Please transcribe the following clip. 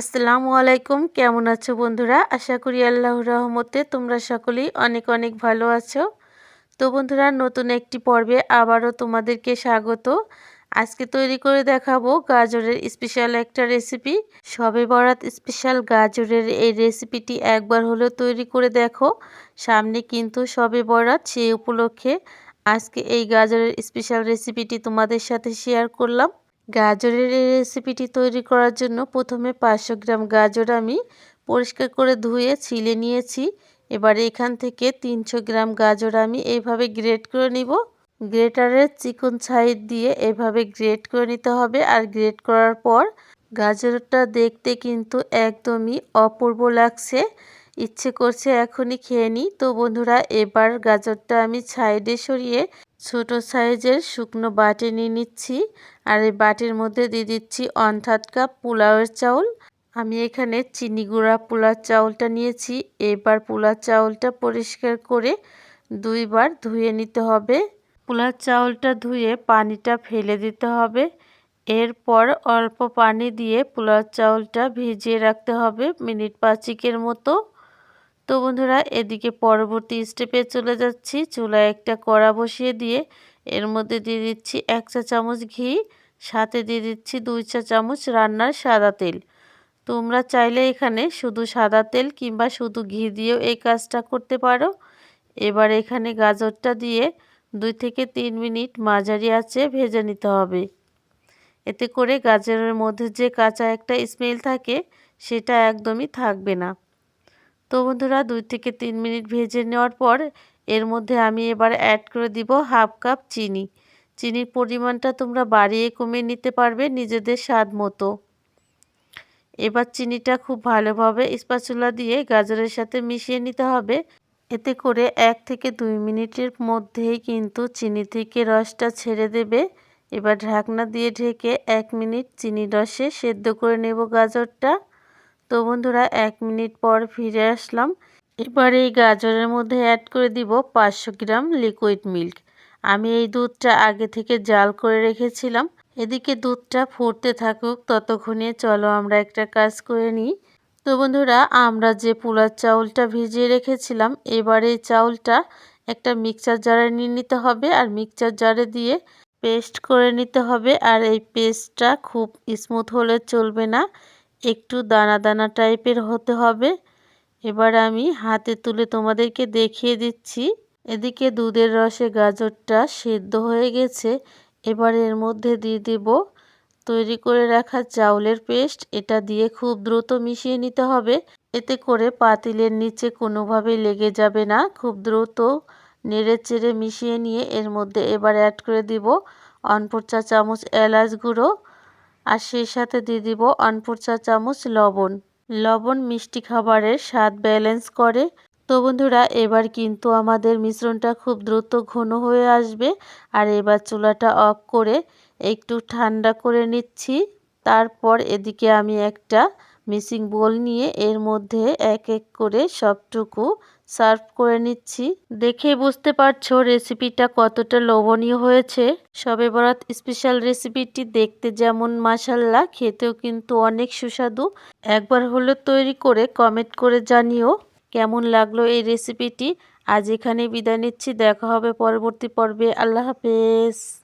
আসসালামু আলাইকুম। কেমন আছো বন্ধুরা? আশা করি আল্লাহ রহমতে তোমরা সকলেই অনেক অনেক ভালো আছো। তো বন্ধুরা, নতুন একটি পর্বে আবারও তোমাদেরকে স্বাগত। আজকে তৈরি করে দেখাবো গাজরের স্পেশাল একটা রেসিপি সবে বরাত স্পেশাল গাজরের এই রেসিপিটি একবার হলেও তৈরি করে দেখো। সামনে কিন্তু সবে বরাত সেই উপলক্ষে আজকে এই গাজরের স্পেশাল রেসিপিটি তোমাদের সাথে শেয়ার করলাম। গাজরের এই রেসিপিটি তৈরি করার জন্য প্রথমে পাঁচশো গ্রাম গাজর আমি পরিষ্কার করে ধুয়ে ছিলে নিয়েছি। এবার এখান থেকে তিনশো গ্রাম গাজর আমি এইভাবে গ্রেট করে নিব। গ্রেটারের চিকন সাইড দিয়ে এভাবে গ্রেট করে নিতে হবে। আর গ্রেট করার পর গাজরটা দেখতে কিন্তু একদমই অপূর্ব লাগছে। ইচ্ছে করছে এখনই খেয়ে নিই। তো বন্ধুরা, এবার গাজরটা আমি সাইডে সরিয়ে ছোট সাইজের শুকনো বাটি নিয়ে নিচ্ছি। আর এই বাটির মধ্যে দিয়ে দিচ্ছি থার্ড কাপ পোলাওয়ের চাউল। আমি এখানে চিনি গুঁড়া পোলার চাউলটা নিয়েছি। এবার পোলার চাউলটা পরিষ্কার করে দুইবার ধুয়ে নিতে হবে। পোলার চাউলটা ধুয়ে পানিটা ফেলে দিতে হবে। এরপর অল্প পানি দিয়ে পোলার চাউলটা ভিজিয়ে রাখতে হবে মিনিট পাঁচিকের মতো। তো বন্ধুরা, এদিকে পরবর্তী স্টেপে চলে যাচ্ছি। চুলায় একটা কড়া বসিয়ে দিয়ে এর মধ্যে দিয়ে দিচ্ছি এক চা চামচ ঘি, সাথে দিয়ে দিচ্ছি দুই চা চামচ রান্নার সাদা তেল। তোমরা চাইলে এখানে শুধু সাদা তেল কিংবা শুধু ঘি দিয়েও এই কাজটা করতে পারো। এবার এখানে গাজরটা দিয়ে দুই থেকে তিন মিনিট মাঝারি আছে ভেজে নিতে হবে। এতে করে গাজরের মধ্যে যে কাঁচা একটা স্মেল থাকে, সেটা একদমই থাকবে না। তো বন্ধুরা দুই থেকে তিন মিনিট ভেজে নেওয়ার পর এর মধ্যে আমি এবার অ্যাড করে দিব হাফ কাপ চিনি। চিনির পরিমাণটা তোমরা বাড়িয়ে কমিয়ে নিতে পারবে নিজেদের স্বাদ মতো। এবার চিনিটা খুব ভালোভাবে স্পাচুলা দিয়ে গাজরের সাথে মিশিয়ে নিতে হবে। এতে করে এক থেকে দুই মিনিটের মধ্যেই কিন্তু চিনি থেকে রসটা ছেড়ে দেবে। এবার ঢাকনা দিয়ে ঢেকে এক মিনিট চিনি রসে সেদ্ধ করে নেব গাজরটা। তো বন্ধুরা, এক মিনিট পর ফিরে আসলাম। এবার এই গাজরের মধ্যে অ্যাড করে দিব পাঁচশো গ্রাম লিকুইড মিল্ক আমি এই দুধটা আগে থেকে জাল করে রেখেছিলাম। এদিকে দুধটা ফুটতে থাকুক ততক্ষণে চলো আমরা একটা কাজ করে নিই। তো বন্ধুরা, আমরা যে পোলার চাউলটা ভিজিয়ে রেখেছিলাম, এবার এই চাউলটা একটা মিক্সচার জারে নিয়ে নিতে হবে আর মিক্সচার জারে দিয়ে পেস্ট করে নিতে হবে। আর এই পেস্টটা খুব স্মুথ হলে চলবে না। একটু দানা দানা টাইপের হতে হবে। এবার আমি হাতে তুলে তোমাদেরকে দেখিয়ে দিচ্ছি। এদিকে দুধের রসে গাজরটা সেদ্ধ হয়ে গেছে। এবার এর মধ্যে দিয়ে দেব তৈরি করে রাখা চাউলের পেস্ট। এটা দিয়ে খুব দ্রুত মিশিয়ে নিতে হবে। এতে করে পাতিলের নিচে কোনোভাবেই লেগে যাবে না। খুব দ্রুত নেড়ে চেড়ে মিশিয়ে নিয়ে এর মধ্যে এবার অ্যাড করে দিব অনপুর চা চামচ এলাচ গুঁড়ো। আর সেই সাথে দিয়ে দিব অনপুর চা চামচ লবণ। লবণ মিষ্টি খাবারের স্বাদ ব্যালেন্স করে। তো বন্ধুরা, এবার কিন্তু আমাদের মিশ্রণটা খুব দ্রুত ঘন হয়ে আসবে। আর এবার চুলাটা অফ করে একটু ঠান্ডা করে নিচ্ছি। তারপর এদিকে আমি একটা মিসিং বোল নিয়ে এর মধ্যে এক এক করে সবটুকু সার্ভ করে নিচ্ছি। দেখে বুঝতে পারছ রেসিপিটা কতটা লোভনীয় হয়েছে। সবে বরাত স্পেশাল রেসিপিটি দেখতে যেমন মাসাল্লা খেতেও কিন্তু অনেক সুস্বাদু। একবার হলো তৈরি করে কমেন্ট করে জানিও কেমন লাগল এই রেসিপিটি। আজ এখানে বিদায় নিচ্ছি, দেখা হবে পরবর্তী পর্বে। আল্লাহ হাফেজ।